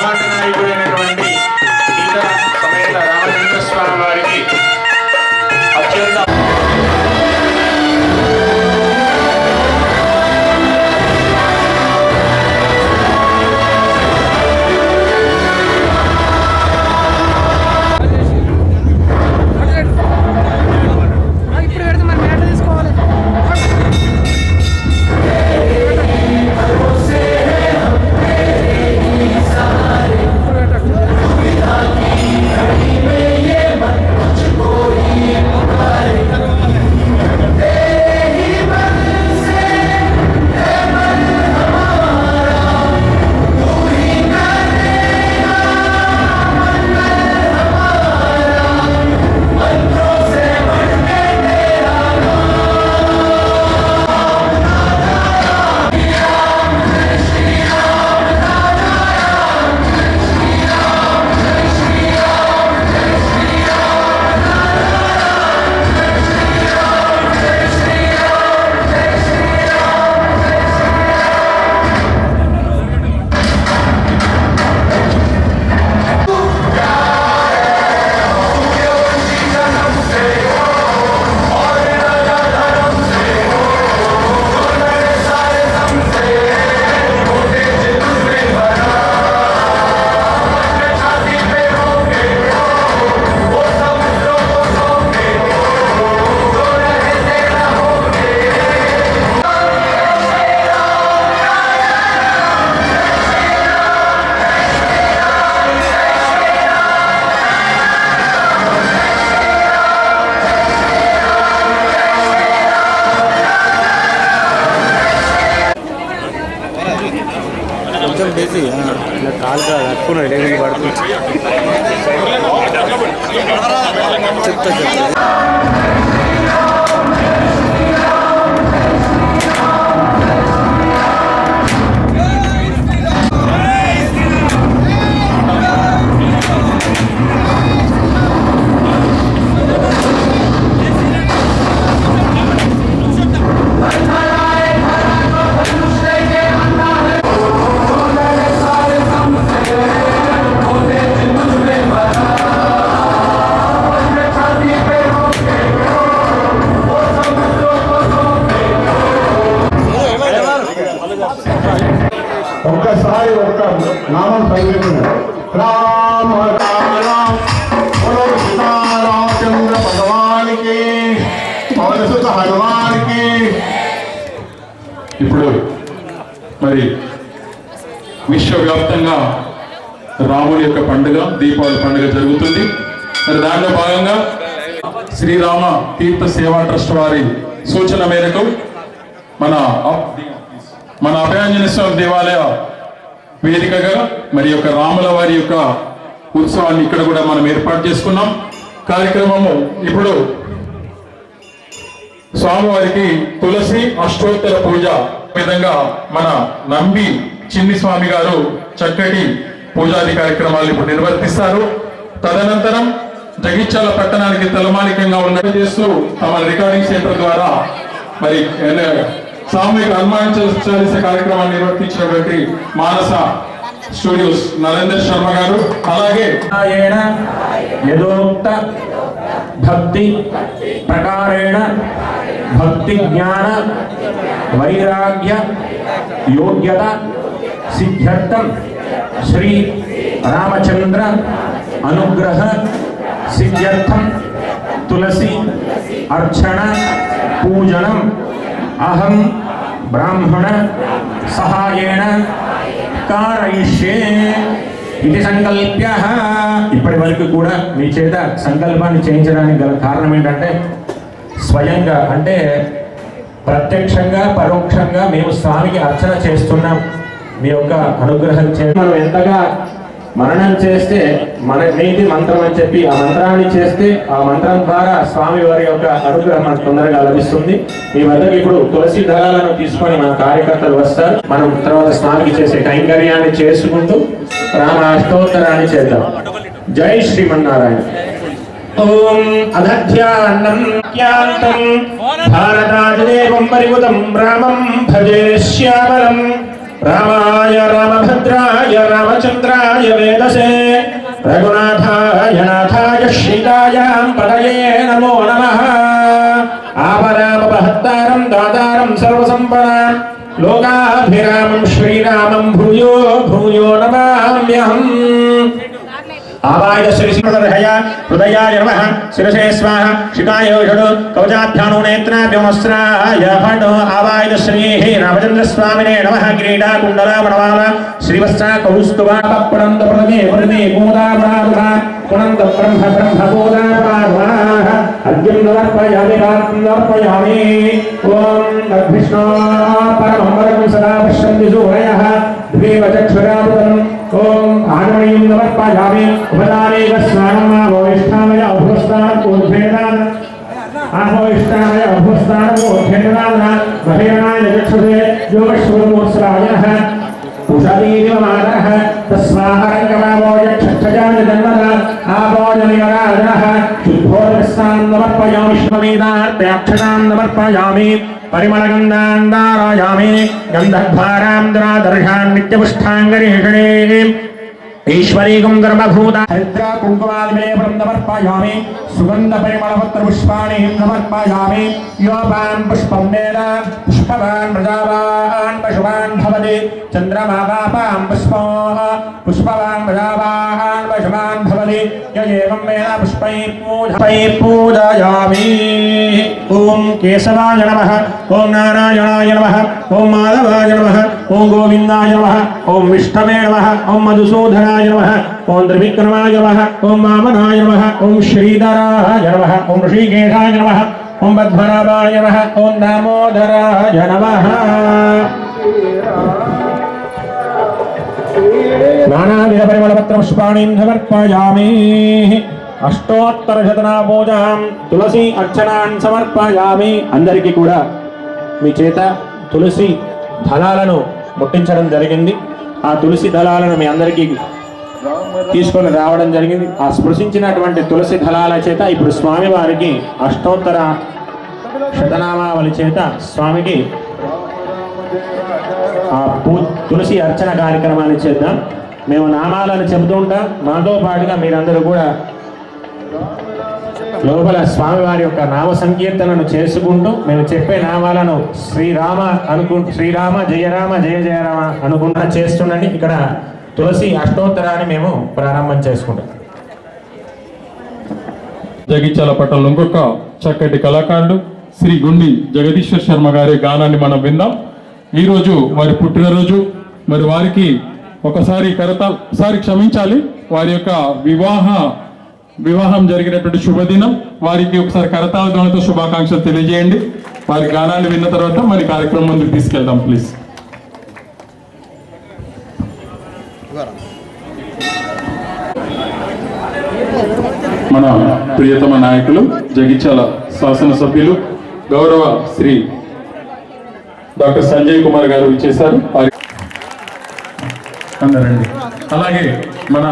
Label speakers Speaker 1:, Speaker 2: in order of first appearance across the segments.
Speaker 1: Thank you. కట్టుకున్నాడు లేదని పడుతుంది చెప్తా చెప్తా
Speaker 2: హనుమానికి
Speaker 3: ఇప్పుడు మరి విశ్వవ్యాప్తంగా రాముడి యొక్క పండుగ దీపావళి పండుగ జరుగుతుంది. మరి దానిలో భాగంగా శ్రీరామ తీర్థ సేవా ట్రస్ట్ వారి సూచన మేరకు మన మన అభయాంజనేయ స్వామి దేవాలయ వేదికగా మరి యొక్క రాముల వారి యొక్క ఉత్సవాన్ని ఇక్కడ కూడా మనం ఏర్పాటు చేసుకున్నాం. కార్యక్రమము ఇప్పుడు స్వామివారికి తులసి అష్టోత్తర పూజ విధంగా మన నంబి చిన్ని స్వామి గారు చక్కటి పూజాది కార్యక్రమాలు ఇప్పుడు నిర్వర్తిస్తారు. తదనంతరం జగిత్యాల పట్టణానికి తలమానికంగా ఉన్న చేస్తూ తమ రికార్డింగ్ సెంటర్ ద్వారా మరి సామూహిక హనుమాన్ కార్యక్రమాన్ని నిర్వర్తించినటువంటి మానస స్టూడియోస్ నరేందర్ శర్మ గారు. అలాగే
Speaker 4: ఏణ యథోక్త भक्ति प्रकारेण, भक्ति ज्ञान, वैराग्य, योग्यता सिद्ध्यर्थम श्री रामचंद्र अनुग्रह सिद्ध्यर्थम तुलसी अर्चन, पूजनम अहम ब्राह्मण सहायेण कारयिष्ये। ఇది సంకల్ప్య. ఇప్పటి వరకు కూడా మీ చేత సంకల్పాన్ని చేయించడానికి గల కారణం ఏంటంటే స్వయంగా అంటే ప్రత్యక్షంగా పరోక్షంగా మేము స్వామికి అర్చన చేస్తున్నాం. మీ యొక్క అనుగ్రహం చే మనం ఎంతగా మననం చేస్తే మన నీతి మంత్రం అని చెప్పి ఆ మంత్రాన్ని చేస్తే ఆ మంత్రం ద్వారా స్వామి వారి యొక్క అనుగ్రహం మనకు తొందరగా లభిస్తుంది. మీ వద్దకు ఇప్పుడు తులసి దళాలను తీసుకొని మన కార్యకర్తలు వస్తారు. మనం తర్వాత స్వామికి చేసే కైంకర్యాన్ని చేసుకుంటూ రామ అష్టోత్తరాన్ని చేద్దాం. జై శ్రీమన్నారాయణ. ఓం అదధ్యాన్నం పరిముతం. రామం భజే శ్యామలం. रामाय रामभद्राय रामचन्द्राय वेदसे। रघुनाथाय नाथाय श्रीतायां पदये नमो नमः। आपरामपहत्तारं दातारं, सर्वसम्पदां। लोकाभिरामं, श्रीरामं, भूयो भूयो नमाम्यहम्। ఆవాయ శ్రీ హృదయ హృదయాయ నమ శిరసే స్వాహ శిఖాయ షడు కవచాభ్యానో నేత్రాభ్యమస్రాయ ఫటో ఆవాయ శ్రీ రామచంద్ర నమ క్రీడా కుండల వనమాల శ్రీవత్స కౌస్తుభ పరంద ప్రదే ప్రదే మూదాభావ పునంద బ్రహ్మ బ్రహ్మ మూదాభావ అర్జున్ సమర్పయామి పాత్రం సమర్పయామి ఓం విష్ణు పరమం వరకం సదా పశ్యంతి సూరయ ద్వేవ ओम आगमयम नमस्पायामि उपदानेक स्नानम आभोष्ठामय अभोष्ठान उद्भेदान। आभोष्ठामय अभोष्ठान उद्भेदान। बहिरणाय जगक्षुषे योगश्वरमोत्सराजनः उषदीरिव मातः तस्माहरङ्गमावो यक्षक्षजानि नमः पाजामि शुद्धोदस्तान् नमर्पयामि नमः पाजामि పరిమళగంధాన్ దారాయామి గంధద్వారాం దరాదర్శాన్ నిత్యపుష్టాంగరీషణే ఈశ్వరీకం గర్భభూత హరిద్రా కుంకుమాదిమేపరం సమర్పయామి సుగంధ పరిమళపత్ర పుష్పాణి సమర్పయామి యోపాన్ పుష్పం వేద పుష్పవాన్ ప్రజావాన్ పశువాన్ భవతి చంద్రమాపాం పుష్పో పుష్పవాన్ ప్రజావాన్ పశువాన్ భవతి యయేవం వేద పుష్పై పూజపై పూజయామి ఓం కేశవాయ నమః ఓం నారాయణాయ నమః ఓం మాధవాయ నమః ఓం గోవిందాయ నమః ఓం విష్ణవే నమః ఓం మధుసూదనాయ నమః ఓం త్రివిక్రమాయ నమః ఓం వామనాయ నమః ఓం శ్రీధరాయ నమః ఓం ఋషికేశాయ నమః ఓం పద్మనాభాయ నమః ఓం అష్టోత్తర శతనామోజాం తులసి అర్చనాన్ సమర్పయామి. అందరికీ కూడా మీ చేత తులసి దళాలను ముట్టించడం జరిగింది. ఆ తులసి దళాలను మీ అందరికీ తీసుకొని రావడం జరిగింది. ఆ స్పృశించినటువంటి తులసి దళాల చేత ఇప్పుడు స్వామి వారికి అష్టోత్తర శతనామావళి చేత స్వామికి ఆ పూ తులసి అర్చన కార్యక్రమాన్ని చేద్దాం. మేము నామాలను చెబుతూ ఉంటాం. మాతో పాటుగా మీరందరూ కూడా లోపల స్వామివారి యొక్క నామ సంకీర్తనను చేసుకుంటూ మేము చెప్పే నామాలను శ్రీరామ అనుకు శ్రీరామ జయరామ జయ జయరామ అనుకుంటా చేస్తుండండి. ఇక్కడ తులసి అష్టోత్తరాన్ని మేము ప్రారంభం చేసుకుంటాం.
Speaker 3: జగిత్యాల పట్టణంలో ఇంకొక చక్కటి కళాకారుడు శ్రీ గుండి జగదీశ్వర్ శర్మ గారి గానాన్ని మనం విందాం. ఈరోజు వారి పుట్టినరోజు. మరి వారికి ఒకసారి కరత సారి క్షమించాలి. వారి యొక్క వివాహ వివాహం జరిగినటువంటి శుభదినం. వారికి ఒకసారి కరతాళ శుభాకాంక్షలు తెలియజేయండి. వారి గానాన్ని విన్న తర్వాత మరి కార్యక్రమం ముందుకు తీసుకెళ్దాం ప్లీజ్ మన ప్రియతమ నాయకులు జగిత్యాల శాసనసభ్యులు గౌరవ శ్రీ డాక్టర్ సంజయ్ కుమార్ గారు ఇచ్చేశారు అందరండి. అలాగే మన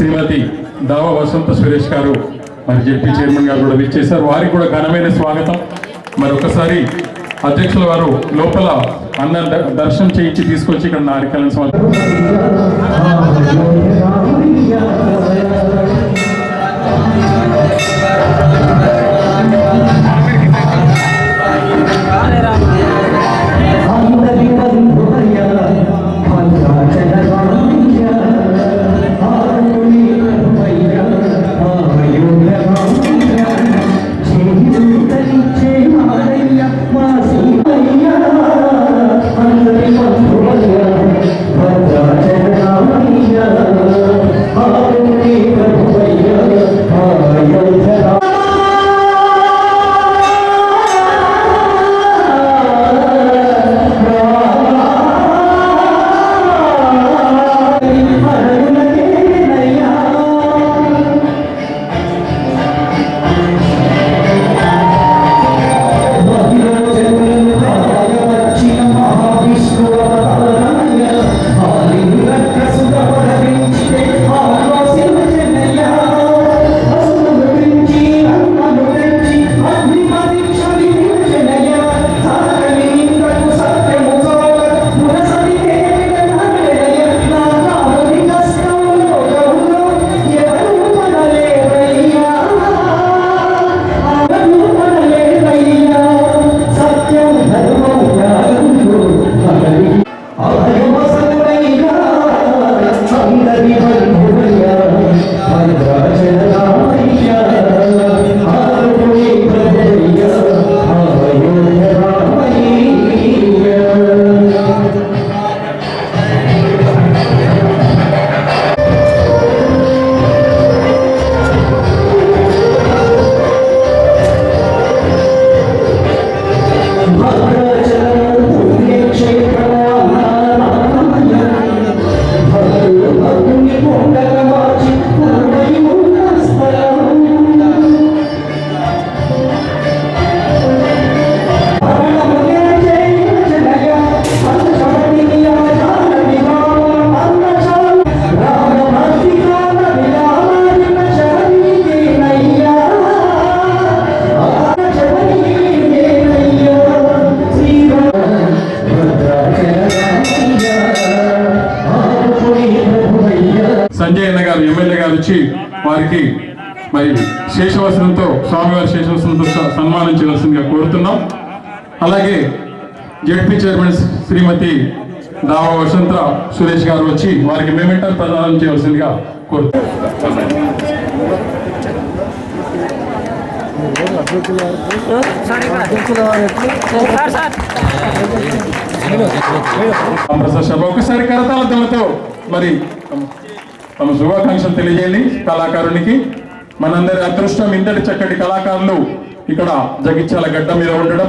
Speaker 3: శ్రీమతి దావ వసంత సురేష్ గారు మరి జెడ్పీ చైర్మన్ గారు కూడా విచ్చేశారు. వారికి కూడా ఘనమైన స్వాగతం. మరి ఒకసారి అధ్యక్షుల వారు లోపల అన్న ద- దర్శనం చేయించి తీసుకొచ్చి ఇక్కడ నారికలను సమర్ప గారు వచ్చి వారికి మరి శేషవసనంతో స్వామివారి శేషవసనంతో స- సన్మానం చేయవలసిందిగా కోరుతున్నాం. అలాగే జెడ్పీ చైర్మన్ శ్రీమతి దావా వసంత సురేష్ గారు వచ్చి వారికి మెమెంటర్ ప్రదానం చేయవలసిందిగా కోరుతున్నాం. ఒకసారి కరతాళతలతో మరి తమ శుభాకాంక్షలు తెలియజేయండి కళాకారునికి. మనందరి అదృష్టం ఇంతటి చక్కటి కళాకారులు ఇక్కడ జగిత్యాల గడ్డ మీద ఉండడం.